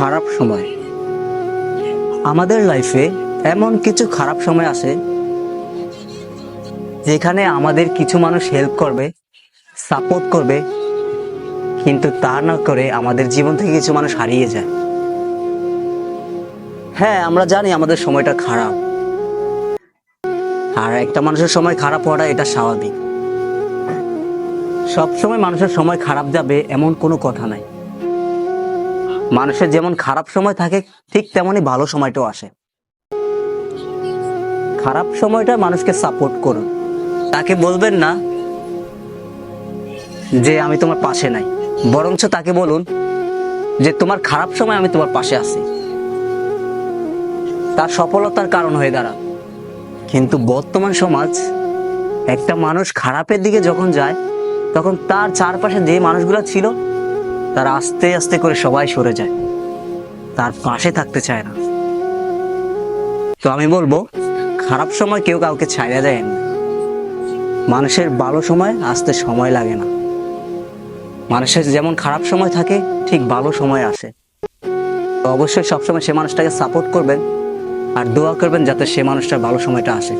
খারাপ সময়। আমাদের লাইফে এমন কিছু খারাপ সময় আসে, যেখানে আমাদের কিছু মানুষ হেল্প করবে সাপোর্ট করবে, কিন্তু তা না করে আমাদের জীবন থেকে কিছু মানুষ হারিয়ে যায়। হ্যাঁ আমরা জানি আমাদের সময়টা খারাপ। আর একটা মানুষের সময় খারাপ হওয়াটা এটা স্বাভাবিক। সব সময় মানুষের সময় খারাপ যাবে এমন কোনো কথা নাই। মানুষের যেমন খারাপ সময় থাকে, ঠিক তেমনই ভালো সময়টাও আসে। খারাপ সময়টা মানুষকে সাপোর্ট করুন। তাকে বলবেন না যে আমি তোমার পাশে নাই। বরঞ্চ তাকে বলুন যে তোমার খারাপ সময় আমি তোমার পাশে আছি। তার সফলতার কারণ হয়ে দাঁড়া কিন্তু বর্তমান সমাজ একটা মানুষ খারাপের দিকে যখন যায়, তখন তার চারপাশে যে মানুষগুলো ছিল তারা আস্তে আস্তে করে সবাই সরে যায়। তার পাশে থাকতে চায় না। তো আমি বলব, খারাপ সময় কেউ কাউকে ছাইড়া দেয় না। মানুষের ভালো সময় আসতে সময় লাগে না। মানুষের যেমন খারাপ সময় থাকে, ঠিক ভালো সময় আসে। তো অবশ্যই সবসময় সে মানুষটাকে সাপোর্ট করবেন আর দোয়া করবেন যাতে সে মানুষটার ভালো সময়টা আসে।